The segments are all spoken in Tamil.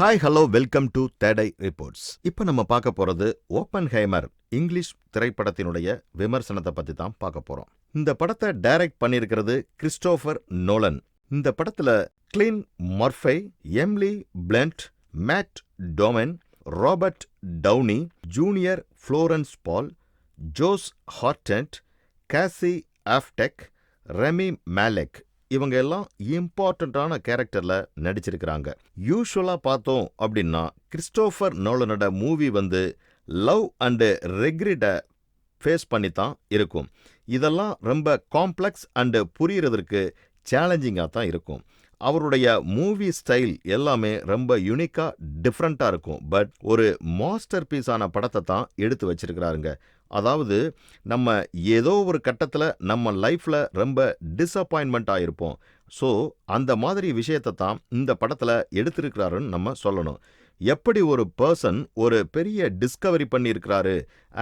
ஹாய் ஹலோ வெல்கம் டு தேடை ரிப்போர்ட்ஸ் இப்போ நம்ம பார்க்க போறது ஓப்பன் ஹேமர் இங்கிலீஷ் திரைப்படத்தினுடைய விமர்சனத்தை பத்தி தான் பார்க்க போறோம். இந்த படத்தை டைரக்ட் பண்ணியிருக்கிறது கிறிஸ்டோஃபர் நோலன் இந்த படத்துல Cillian Murphy Emily Blunt Matt Damon Robert Downey Junior Florence Pugh Josh Hartnett Casey Affleck Rami Malek இவங்க எல்லாம் இம்பார்ட்டண்ட்டான கேரக்டர்ல நடிச்சிருக்கிறாங்க. யூஸ்வலாக பார்த்தோம் அப்படின்னா கிறிஸ்டோஃபர் நோலனோட மூவி வந்து லவ் அண்டு ரெக்ரிட்டை ஃபேஸ் பண்ணி தான் இருக்கும். இதெல்லாம் ரொம்ப காம்ப்ளெக்ஸ் அண்டு புரியறதற்கு சேலஞ்சிங்காக தான் இருக்கும். அவருடைய மூவி ஸ்டைல் எல்லாமே ரொம்ப யூனிக்காக டிஃப்ரெண்ட்டாக இருக்கும். பட் ஒரு மாஸ்டர் பீஸான படத்தை தான் எடுத்து வச்சிருக்கிறாருங்க. அதாவது நம்ம ஏதோ ஒரு கட்டத்தில் நம்ம லைஃப்பில் ரொம்ப டிஸப்பாயின்மெண்ட் ஆகிருப்போம் ஸோ அந்த மாதிரி விஷயத்தை தான் இந்த படத்தில் எடுத்திருக்கிறாருன்னு நம்ம சொல்லணும். எப்படி ஒரு பர்சன் ஒரு பெரிய டிஸ்கவரி பண்ணியிருக்கிறாரு?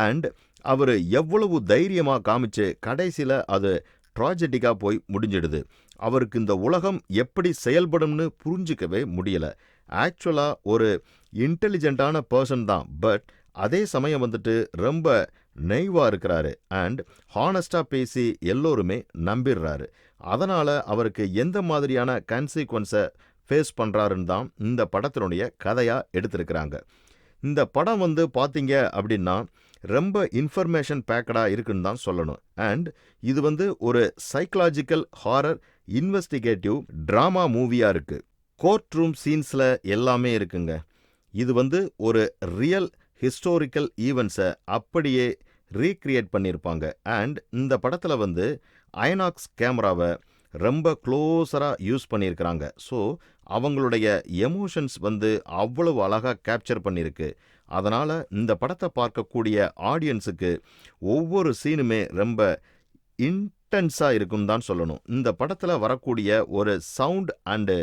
அண்ட் அவர் எவ்வளவு தைரியமாக காமிச்சு கடைசியில் அது ட்ராஜடிக்காக போய் முடிஞ்சிடுது. அவருக்கு இந்த உலகம் எப்படி செயல்படும்னு புரிஞ்சிக்கவே முடியல. ஆக்சுவலாக ஒரு இன்டெலிஜென்ட்டான பர்சன் தான். பட் அதே சமயம் வந்துட்டு ரொம்ப நெய்வாக இருக்கிறாரு. அண்ட் ஹானஸ்டாக பேசி எல்லோருமே நம்பிடுறாரு. அதனால் அவருக்கு எந்த மாதிரியான கன்சீக்வன்ஸை ஃபேஸ் பண்ணுறாருன்னு தான் இந்த படத்தினுடைய கதையாக எடுத்திருக்கிறாங்க. இந்த படம் வந்து பார்த்தீங்க அப்படின்னா ரொம்ப இன்ஃபர்மேஷன் பேக்கடாக இருக்குன்னு தான் சொல்லணும். அண்ட் இது வந்து ஒரு சைக்கலாஜிக்கல் ஹாரர் இன்வெஸ்டிகேட்டிவ் ட்ராமா மூவியாக இருக்குது கோர்ட் ரூம் சீன்ஸில் எல்லாமே இருக்குங்க. இது வந்து ஒரு ரியல் ஹிஸ்டோரிக்கல் ஈவெண்ட்ஸை அப்படியே ரீக்ரியேட் பண்ணியிருப்பாங்க அண்ட் இந்த படத்தில் வந்து அயனாக்ஸ் கேமராவை ரொம்ப க்ளோஸராக யூஸ் பண்ணியிருக்கிறாங்க ஸோ அவங்களுடைய எமோஷன்ஸ் வந்து அவ்வளவு அழகாக கேப்சர் பண்ணியிருக்கு அதனால் இந்த படத்தை பார்க்கக்கூடிய ஆடியன்ஸுக்கு ஒவ்வொரு சீனுமே ரொம்ப இன்டென்ஸாக இருக்கும் தான் சொல்லணும். இந்த படத்தில் வரக்கூடிய ஒரு சவுண்ட் அண்டு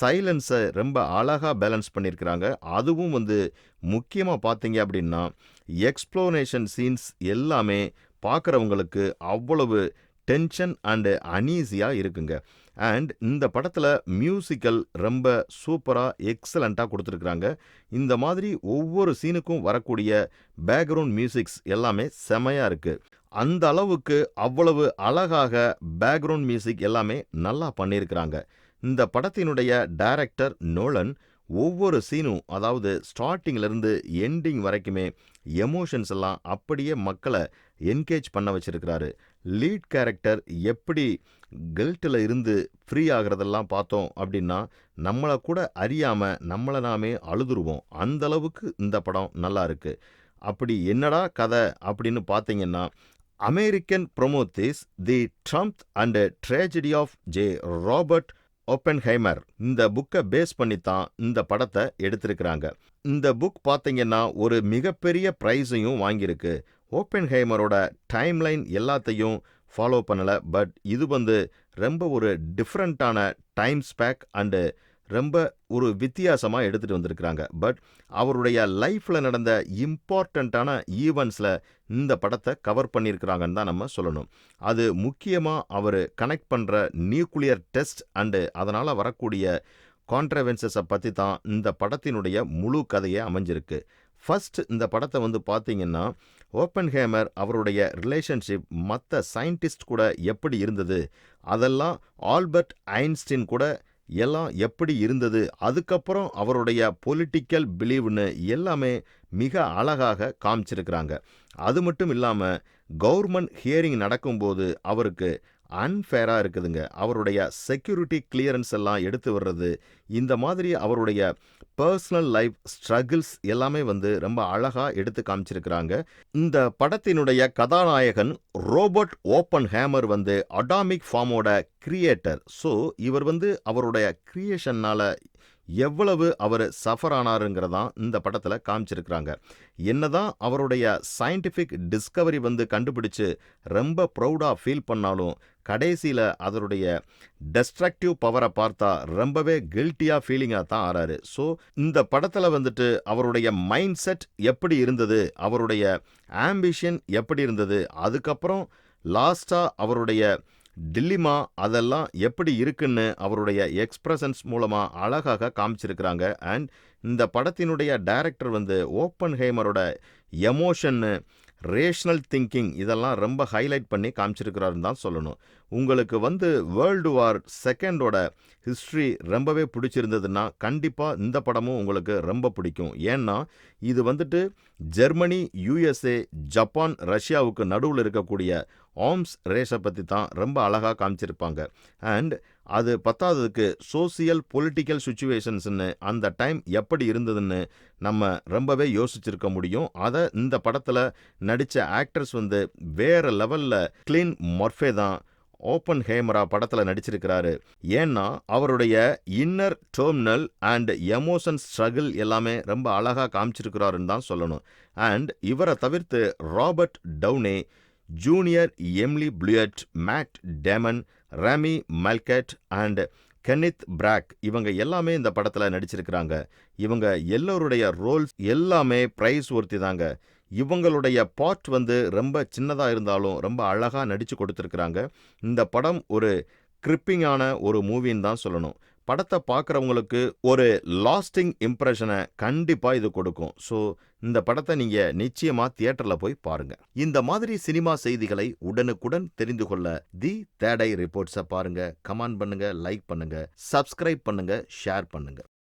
சைலன்ஸை ரொம்ப அழகாக பேலன்ஸ் பண்ணியிருக்கிறாங்க. அதுவும் வந்து முக்கியமாக பார்த்தீங்க அப்படின்னா எக்ஸ்ப்ளோனேஷன் சீன்ஸ் எல்லாமே பார்க்குறவங்களுக்கு அவ்வளவு டென்ஷன் அண்டு அனீஸியாக இருக்குங்க. அண்ட் இந்த படத்தில் மியூசிக்கல் ரொம்ப சூப்பராக எக்ஸலண்ட்டாக கொடுத்துருக்குறாங்க. இந்த மாதிரி ஒவ்வொரு சீனுக்கும் வரக்கூடிய பேக்ரவுண்ட் மியூசிக்ஸ் எல்லாமே செமையாக இருக்குது அந்த அளவுக்கு அவ்வளவு அழகாக பேக்ரவுண்ட் மியூசிக் எல்லாமே நல்லா பண்ணியிருக்கிறாங்க. இந்த படத்தினுடைய டைரக்டர் நோலன் ஒவ்வொரு சீனும் அதாவது ஸ்டார்டிங்லேருந்து எண்டிங் வரைக்குமே எமோஷன்ஸ் எல்லாம் அப்படியே மக்களை என்கேஜ் பண்ண வச்சுருக்கிறாரு. லீட் கேரக்டர் எப்படி கில்ட்டில் இருந்து ஃப்ரீ ஆகிறதெல்லாம் பார்த்தோம் அப்படின்னா நம்மளை கூட அறியாமல் நம்மளை நாமே அழுதுருவோம். அந்த அளவுக்கு இந்த படம் நல்லா இருக்கு. அப்படி என்னடா கதை அப்படின்னு பார்த்தீங்கன்னா American Prometheus the triumph and tragedy of J Robert Oppenheimer இந்த புக்கை பேஸ் பண்ணி தான் இந்த படத்தை எடுத்திருக்கிறாங்க. இந்த புக் பார்த்தீங்கன்னா ஒரு மிகப்பெரிய ப்ரைஸையும் வாங்கியிருக்கு. ஓப்பன்ஹைமரோட டைம்லைன் எல்லாத்தையும் ஃபாலோ பண்ணலை பட் இது வந்து ரொம்ப ஒரு டிஃப்ரெண்ட்டான டைம் ஸ்பேக் அண்டு ரொம்ப ஒரு வித்தியாசமாக எடுத்துகிட்டு வந்திருக்கிறாங்க. பட் அவருடைய லைஃப்பில் நடந்த இம்பார்ட்டண்ட்டான ஈவெண்ட்ஸில் இந்த படத்தை கவர் பண்ணியிருக்கிறாங்கன்னு தான் நம்ம சொல்லணும். அது முக்கியமாக அவர் கனெக்ட் பண்ணுற நியூக்ளியர் டெஸ்ட் அண்டு அதனால் வரக்கூடிய கான்ட்ரவென்சஸை பற்றி தான் இந்த படத்தினுடைய முழு கதையை அமைஞ்சிருக்கு. ஃபர்ஸ்ட் இந்த படத்தை வந்து பார்த்தீங்கன்னா ஓப்பன் ஹேமர் அவருடைய ரிலேஷன்ஷிப் மற்ற சயின்டிஸ்ட் கூட எப்படி இருந்தது அதெல்லாம் ஆல்பர்ட் ஐன்ஸ்டின் கூட எல்லாம் எப்படி இருந்தது அதுக்கப்புறம் அவருடைய பொலிட்டிக்கல் பிலீவ்னு எல்லாமே மிக அழகாக காமிச்சிருக்கிறாங்க. அது மட்டும் இல்லாமல் கவர்மெண்ட் ஹியரிங் நடக்கும்போது அவருக்கு அன்ஃபேராக இருக்குதுங்க. அவருடைய செக்யூரிட்டி கிளியரன்ஸ் எல்லாம் எடுத்து வர்றது இந்த மாதிரி அவருடைய பர்சனல் லைஃப் ஸ்ட்ரகிள்ஸ் எல்லாமே வந்து ரொம்ப அழகாக எடுத்து காமிச்சிருக்கிறாங்க. இந்த படத்தினுடைய கதாநாயகன் ரோபர்ட் ஓப்பன் ஹேமர் வந்து அடாமிக் ஃபார்மோட கிரியேட்டர் ஸோ இவர் வந்து அவருடைய கிரியேஷன்னால் எவ்வளவு அவர் சஃபர் ஆனாருங்கிறதான் இந்த படத்தில் காமிச்சிருக்கிறாங்க. என்னதான் அவருடைய சயின்டிஃபிக் டிஸ்கவரி வந்து கண்டுபிடிச்சு ரொம்ப ப்ரௌடாக ஃபீல் பண்ணாலும் கடைசியில் அதனுடைய டெஸ்ட்ரக்டிவ் பவரை பார்த்தா ரொம்பவே கில்ட்டியாக ஃபீலிங்காக தான் ஆறாரு. ஸோ இந்த படத்தில் வந்துட்டு அவருடைய மைண்ட் செட் எப்படி இருந்தது? அவருடைய ஆம்பிஷன் எப்படி இருந்தது? அதுக்கப்புறம் லாஸ்ட்டாக அவருடைய டில்லிமா அதெல்லாம் எப்படி இருக்குன்னு அவருடைய எக்ஸ்பிரஷன்ஸ் மூலமா அழகாக காமிச்சிருக்கிறாங்க. அண்ட் இந்த படத்தினுடைய டைரக்டர் வந்து ஓப்பன் ஹேமரோட எமோஷன்னு ரேஷ்னல் திங்கிங் இதெல்லாம் ரொம்ப ஹைலைட் பண்ணி காமிச்சிருக்கிறாருன்னு தான் சொல்லணும். உங்களுக்கு வந்து வேர்ல்டு வார் செகண்டோட ஹிஸ்ட்ரி ரொம்பவே பிடிச்சிருந்ததுன்னா கண்டிப்பாக இந்த படமும் உங்களுக்கு ரொம்ப பிடிக்கும். ஏன்னா இது வந்துட்டு ஜெர்மனி யூஎஸ்ஏ ஜப்பான் ரஷ்யாவுக்கு நடுவில் இருக்கக்கூடிய ஆம்ஸ் ரேஸை பற்றி தான் ரொம்ப அழகாக காமிச்சிருப்பாங்க. அண்ட் அது பத்தாததுக்கு சோசியல் பொலிட்டிக்கல் சுச்சுவேஷன்ஸ்னு அந்த டைம் எப்படி இருந்ததுன்னு நம்ம ரொம்பவே யோசிச்சிருக்க முடியும். அதை இந்த படத்தில் நடித்த ஆக்டர்ஸ் வந்து வேறு லெவலில் கிளீன் மொர்ஃபே தான் ஓப்பன் ஹேமரா படத்தில் நடிச்சிருக்கிறாரு. ஏன்னா அவருடைய inner terminal and emotion struggle எல்லாமே ரொம்ப அழகாக காமிச்சிருக்கிறாருன்னு தான் சொல்லணும். அண்ட் இவரை தவிர்த்து Robert Downey Junior Emily Blunt Matt Damon Rami Malek and Kenneth Branagh இவங்க எல்லாமே இந்த படத்தில் நடிச்சிருக்கிறாங்க. இவங்க எல்லோருடைய ரோல்ஸ் எல்லாமே ப்ரைஸ் ஒருத்தி தாங்க. இவங்களுடைய பார்ட் வந்து ரொம்ப சின்னதாக இருந்தாலும் ரொம்ப அழகாக நடித்து கொடுத்துருக்குறாங்க. இந்த படம் ஒரு கிரிப்பிங்கான ஒரு மூவின்னு தான் சொல்லணும். படத்தை பார்க்குறவங்களுக்கு ஒரு லாஸ்டிங் இம்ப்ரெஷனை கண்டிப்பாக இது கொடுக்கும். ஸோ இந்த படத்தை நீங்கள் நிச்சயமாக தியேட்டரில் போய் பாருங்கள் இந்த மாதிரி சினிமா செய்திகளை உடனுக்குடன் தெரிந்து கொள்ள தி தேடை ரிப்போர்ட்ஸை பாருங்கள் கமெண்ட் பண்ணுங்கள் லைக் பண்ணுங்கள் சப்ஸ்கிரைப் பண்ணுங்கள் ஷேர் பண்ணுங்கள்